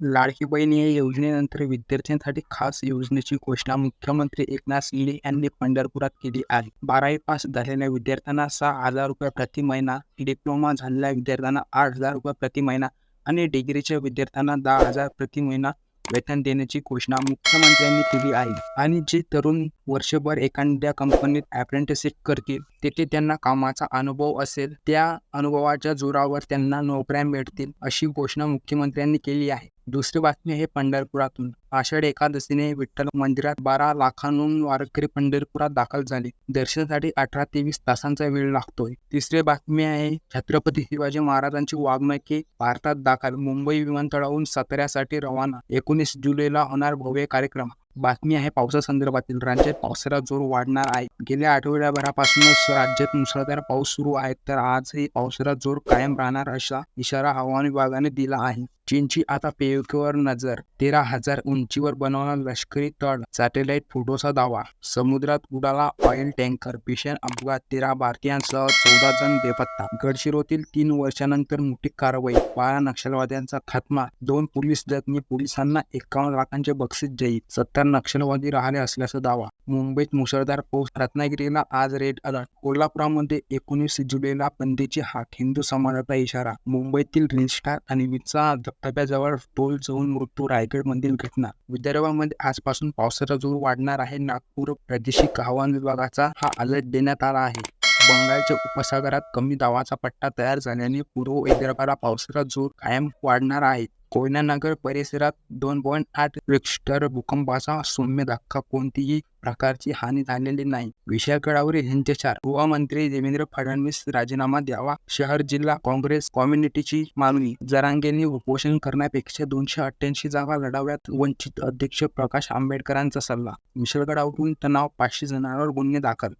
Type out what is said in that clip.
लाडकी बहीण या योजनेनंतर विद्यार्थ्यांसाठी खास योजनेची घोषणा मुख्यमंत्री एकनाथ शिंदे यांनी पंढरपुरात केली आहे. बारावी पास झालेल्या विद्यार्थ्यांना सहा हजार रुपये प्रति महिना डिप्लोमा झालेल्या विद्यार्थ्यांना आठ हजार रुपये प्रति महिना आणि डिग्रीच्या विद्यार्थ्यांना दहा हजार प्रति महिना वेतन देण्याची घोषणा मुख्यमंत्र्यांनी केली आहे. आणि जे तरुण वर्षभर एखाद्या कंपनीत अप्रेंटिसशिप करतील तेथे त्यांना कामाचा अनुभव असेल त्या अनुभवाच्या जोरावर त्यांना नोकऱ्या मिळतील अशी घोषणा मुख्यमंत्र्यांनी केली आहे. दुसरी बातमी आहे पंढरपुरातून. आषाढ एकादशीने विठ्ठल मंदिरात बारा लाखांहून वारकरी पंढरपुरात दाखल झाले. दर्शनासाठी अठरा ते वीस तासांचा वेळ लागतोय. तिसरी बातमी आहे छत्रपती शिवाजी महाराजांची वाघनखे भारतात दाखल मुंबई विमानतळाहून साताऱ्यासाठी रवाना एकोणीस जुलैला होणार भव्य कार्यक्रम. बातमी आहे पावसासंदर्भातील राज्यात पावसाला जोर वाढणार आहे. गेल्या आठवड्याभरापासूनच राज्यात मुसळधार पाऊस सुरू आहे तर आजही पावसाला जोर कायम राहणार असा इशारा हवामान विभागाने दिला आहे. चीनची आता पेयुकेवर नजर. तेरा हजार उंचीवर बनवणार लष्करी तळ सॅटेलाइट फोटोचा दावा. समुद्रात उडाला ऑइल टँकर भीषण अपघात तेरा भारतीयांसह चौदा जण बेपत्ता. गडचिरोतील तीन वर्षानंतर मोठी कारवाई बारा नक्षलवाद्यांचा खात्मा दोन पोलीस जखमी पोलिसांना एकावन्न लाखांचे बक्षीस जाईल सत्तर नक्षलवादी राहिले असल्याचा दावा. मुंबईत मुसळधार पाऊस रत्नागिरीला आज रेड अलर्ट कोल्हापुरामध्ये एकोणीस जुलैला बंदीची हाक हिंदू समाजाचा इशारा मुंबईतील रिस्टार आणि विचा धबधब्याजवळ टोल जाऊन मृत्यू रायगडमधील घटना विदर्भामध्ये आजपासून पावसाचा जोर वाढणार आहे. नागपूर प्रादेशिक हवामान विभागाचा हा अलर्ट देण्यात आला आहे. बंगालच्या उपसागरात कमी दावाचा पट्टा तयार झाल्याने पूर्व विदर्भाला पावसाचा जोर कायम वाढणार आहे. कोयनानगर परिसरात दोन पॉईंट आठ रिक्स्टर भूकंपाचा सौम्य धक्का कोणतीही प्रकारची हानी झालेली नाही. विषयाकडावरील हिंसाचार गृहमंत्री देवेंद्र फडणवीस राजीनामा द्यावा शहर जिल्हा काँग्रेस कम्युनिटीची मागणी जरांगेंनी उपोषण करण्यापेक्षा दोनशे अठ्ठ्याऐंशी जागा लढाव्यात वंचित अध्यक्ष प्रकाश आंबेडकरांचा सल्ला. मिसळगडावरून तणाव पाचशे जणांवर गुन्हे दाखल